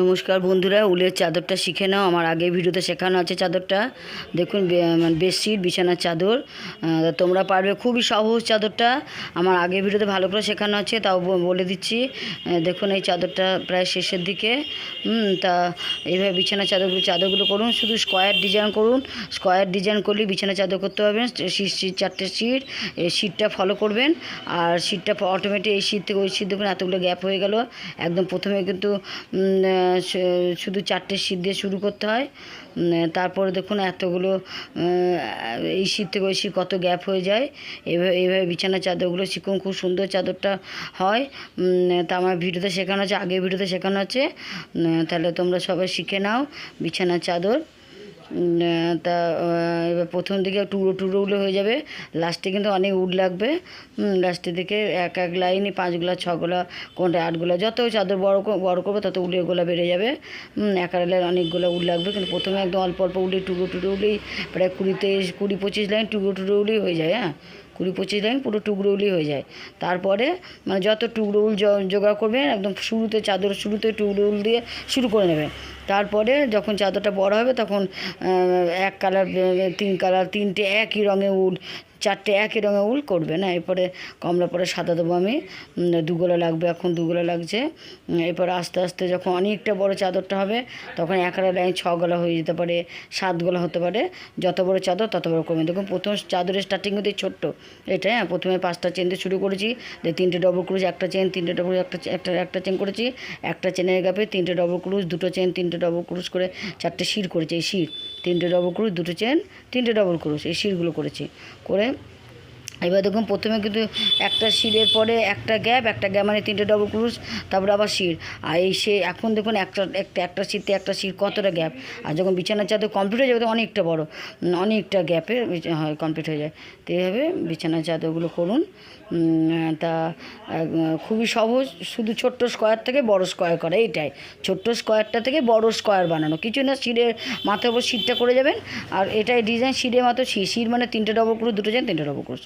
নমস্কার বন্ধুরা, উলের চাদরটা শিখে নাও। আমার আগে ভিডিওতে শেখানো আছে চাদরটা। দেখুন মানে বেডশিট, বিছানার চাদর। তোমরা পারবে। খুবই সহজ চাদরটা। আমার আগে ভিডিওতে ভালো করে শেখানো আছে, তাও বলে দিচ্ছি। দেখুন, এই চাদরটা প্রায় শেষের দিকে। তা এইভাবে বিছানা চাদরগুলো চাদরগুলো করুন। শুধু স্কোয়ার ডিজাইন করুন। স্কোয়ার ডিজাইন করলেই বিছানা চাদর করতে পারবেন। চারটে শীট, এই শীটটা ফলো করবেন। আর শীটটা অটোমেটিক এই শীট থেকে ওই শীট দেখুন, এতগুলো গ্যাপ হয়ে গেল। একদম প্রথমে কিন্তু শুধু চারটে শীত দিয়ে শুরু করতে হয়। তারপরে দেখুন এতগুলো এই শীত থেকে ওই শীত কত গ্যাপ হয়ে যায়। এভাবে এইভাবে বিছানা চাদরগুলো শিখুন খুব সুন্দর চাদরটা হয়। তা আমার ভিডিওতে শেখানো আছে আগে ভিডিওতে শেখানো আছে তাহলে তোমরা সবাই শিখে নাও বিছানার চাদর। তা এবার প্রথম দিকে টুকরো টুকরোগুলো হয়ে যাবে। লাস্টে কিন্তু অনেক উড লাগবে। লাস্টের দিকে এক এক লাইনে পাঁচগুলা ছগুলা কোনটা আটগুলা যত চাদর বড় বড় করবে তত উলের গোলা বেড়ে যাবে। এক এক লাইন অনেকগুলো উড লাগবে। কিন্তু প্রথমে একদম অল্প অল্প উলে টুকরো টুকরো উলেই প্রায় কুড়ি তেইশ কুড়ি পঁচিশ লাইন টুকরো টুকরো উলেই হয়ে যায় হ্যাঁ? কুড়ি পঁচিশ লাইন পুরো টুকরো উলি হয়ে যায়। তারপরে মানে যত টুকরো উল জোগাড় করবেন, একদম শুরুতে চাদর শুরুতে টুকরো উল দিয়ে শুরু করে নেবেন। তারপরে যখন চাদরটা বড় হবে তখন এক কালার তিন কালার, তিনটে একই রঙের উল, চারটে একই রঙের উল করবে না এরপরে কমলা পরে সাদা দেবো আমি। দুগোলা লাগবে, এখন দুগোলা লাগছে। এরপর আস্তে আস্তে যখন অনেকটা বড় চাদরটা হবে, তখন এক লাইন ছ গলা হয়ে যেতে পারে সাত গলা হতে পারে। যত বড় চাদর তত বড় করবেন দেখুন, প্রথম চাদরের স্টার্টিং হতে ছোট্ট। এটা হ্যাঁ প্রথমে পাঁচটা চেন দিয়ে শুরু করেছি, দিয়ে তিনটে ডবল ক্রুজ একটা চেন তিনটে ডবল একটা একটা একটা চেন করেছি, একটা চেনের গাপে তিনটে ডবল ক্রুজ দুটো চেন তিনটে ডবল ক্রুজ করে চারটে শির করেছি, এই শির, তিনটে ডবল ক্রুজ দুটো চেন তিনটে ডবল ক্রুজ এই শিরগুলো করেছি, করে এবার দেখুন, প্রথমে কিন্তু একটা শিরের পরে একটা গ্যাপ একটা গ্যাপ মানে তিনটে ডবল ক্রুজ তারপরে আবার শির আর এই সে এখন দেখুন, একটা একটা একটা শীতে একটা শির কতটা গ্যাপ। আর যখন বিছানার চাদর কমপ্লিট হয়ে যাবে অনেকটা বড় অনেকটা গ্যাপে হয় কমপ্লিট হয়ে যায়। তো এইভাবে বিছানার চাদরগুলো করুন। তা খুবই সহজ, শুধু ছোট্ট স্কোয়ার থেকে বড় স্কোয়ার করা, এইটাই। ছোট্ট স্কোয়ারটা থেকে বড় স্কোয়ার বানানো। কিছু না শিরের মাথার উপর শিরটা করে যাবেন। আর এটাই ডিজাইন শিরের মতো শির শির মানে তিনটে ডবল ক্রুজ দুটো যান তিনটে ডবল ক্রুজ